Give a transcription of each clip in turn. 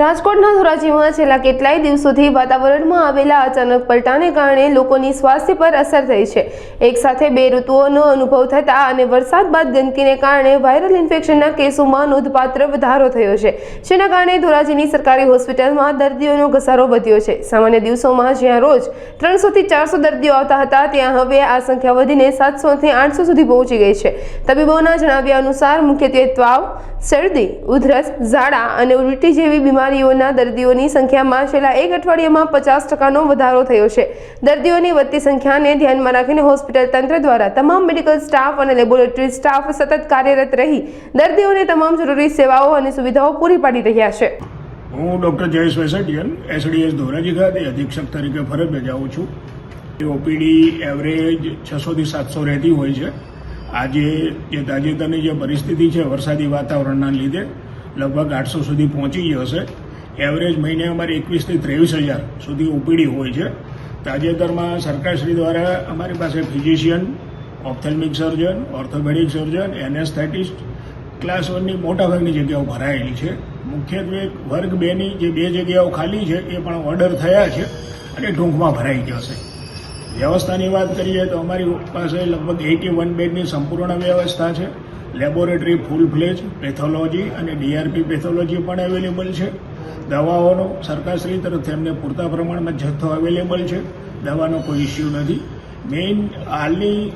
રાજકોટના ધોરાજીમાં છેલ્લા કેટલાય દિવસોથી વાતાવરણમાં આવેલા અચાનક પલટાને કારણે લોકોની સ્વાસ્થ્ય પર અસર થઈ છે. એક સાથે બે ઋતુઓનો અનુભવ થતા અને વરસાદ બાદ ગંદકીને કારણે વાયરલ ઇન્ફેક્શનના કેસોમાં નોંધપાત્ર વધારો થયો છે. જેના કારણે ધોરાજીની સરકારી હોસ્પિટલમાં દર્દીઓનો ઘસારો વધ્યો છે. સામાન્ય દિવસોમાં જ્યાં રોજ ત્રણસોથી ચારસો દર્દીઓ આવતા હતા, ત્યાં હવે આ સંખ્યા વધીને સાતસોથી આઠસો સુધી પહોંચી ગઈ છે. તબીબોના જણાવ્યા અનુસાર મુખ્યત્વે ત્વાવ, શરદી, ઉધરસ, ઝાડા અને ઉલટી જેવી બીમારીઓના દર્દીઓની સંખ્યામાં છેલ્લા એક અઠવાડિયામાં પચાસ ટકાનો વધારો થયો છે. દર્દીઓની વધતી સંખ્યાને ધ્યાનમાં રાખીને હોસ્પિટલ તંત્ર દ્વારા તમામ મેડિકલ સ્ટાફ અને લેબોરેટરી સ્ટાફ સતત કાર્યરત રહી દર્દીઓને તમામ જરૂરી સેવાઓ અને સુવિધાઓ પૂરી પાડી રહ્યા છે. હું ડૉક્ટર જયેશ વેસટિયન એસડીએસ ધોરાજી ખાતે અધિક્ષક તરીકે ફરજ બજાવું છું. ઓપીડી એવરેજ છસોથી સાતસો રહેતી હોય છે. આજે જે તાજેતરની જે પરિસ્થિતિ છે વરસાદી વાતાવરણના લીધે લગભગ આઠસો સુધી પહોંચી ગયો હશે એવરેજ મહિને અમારે એકવીસથી ત્રેવીસ હજાર સુધી ઓપીડી હોય છે. તાજેતરમાં સરકારશ્રી દ્વારા અમારી પાસે physician ophthalmic surgeon orthopaedic surgeon anaesthetist class વનની મોટાભાગની જગ્યાઓ ભરાયેલી છે. મુખ્યત્વે વર્ગ બેની જે બે જગ્યાઓ ખાલી છે, એ પણ ઓર્ડર થયા છે અને ટૂંકમાં ભરાઈ જશે વ્યવસ્થાની વાત કરીએ તો અમારી પાસે લગભગ એટી વન બેડની સંપૂર્ણ વ્યવસ્થા છે. લેબોરેટરી ફૂલ ફ્લેજ, પેથોલોજી અને ડીઆરપી પેથોલોજી પણ અવેલેબલ છે. દવાઓનો સરકારશ્રી તરફથી એમને પૂરતા પ્રમાણમાં જથ્થો અવેલેબલ છે. દવાનો કોઈ ઇસ્યુ નથી. મેઇન હાલની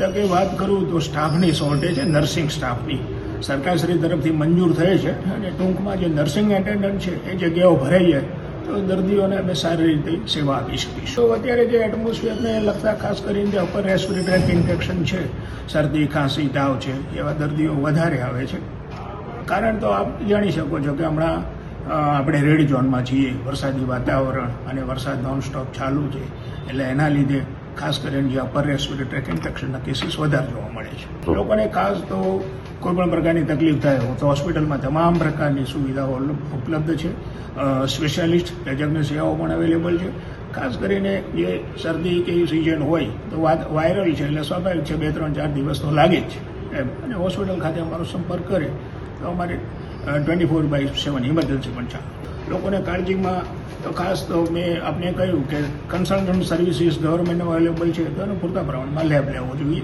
તકે વાત કરું તો સ્ટાફની શોર્ટેજ છે, નર્સિંગ સ્ટાફની. સરકારશ્રી તરફથી મંજૂર થયે છે અને ટૂંકમાં જે નર્સિંગ એટેન્ડન્ટ છે, એ જગ્યાઓ ભરાઈ જાય. તો દર્દીઓને અમે સારી રીતે સેવા આપી શકીશું. તો અત્યારે જે એટમોસ્ફિયરને લગતા ખાસ કરીને જે અપર રેસ્પિરેટરી ઇન્ફેક્શન છે શરદી ખાંસી તાવ છે એવા દર્દીઓ વધારે આવે છે. કારણ તો આપ જાણી શકો છો કે હમણાં આપણે રેડ ઝોનમાં છીએ વરસાદી વાતાવરણ અને વરસાદ નોનસ્ટોપ ચાલુ છે એટલે એના લીધે ખાસ કરીને જે અપર રેસ્પિરેટરી ઇન્ફેક્શનના કેસીસ વધારે જોવા મળે છે. લોકોને ખાસ તો કોઈ પણ પ્રકારની તકલીફ થાય તો હોસ્પિટલમાં તમામ પ્રકારની સુવિધાઓ ઉપલબ્ધ છે. સ્પેશિયાલિસ્ટ તજજ્ઞ સેવાઓ પણ અવેલેબલ છે. ખાસ કરીને જે શરદી કે સિઝન હોય તો વાત વાયરલ છે એટલે સ્વાભાવિક છે બે, ત્રણ, ચાર દિવસ તો લાગે જ એમ. અને હોસ્પિટલ ખાતે અમારો સંપર્ક કરે તો અમારે twenty four by seven emergency પણ ચાલે. લોકોને કાળજીમાં તો ખાસ તો મેં આપને કહ્યું કે કન્સલ્ટન્ટ સર્વિસીસ ગવર્મેન્ટમાં અવેલેબલ છે તો એનો પૂરતા પ્રમાણમાં લેબ લેવો જોઈએ.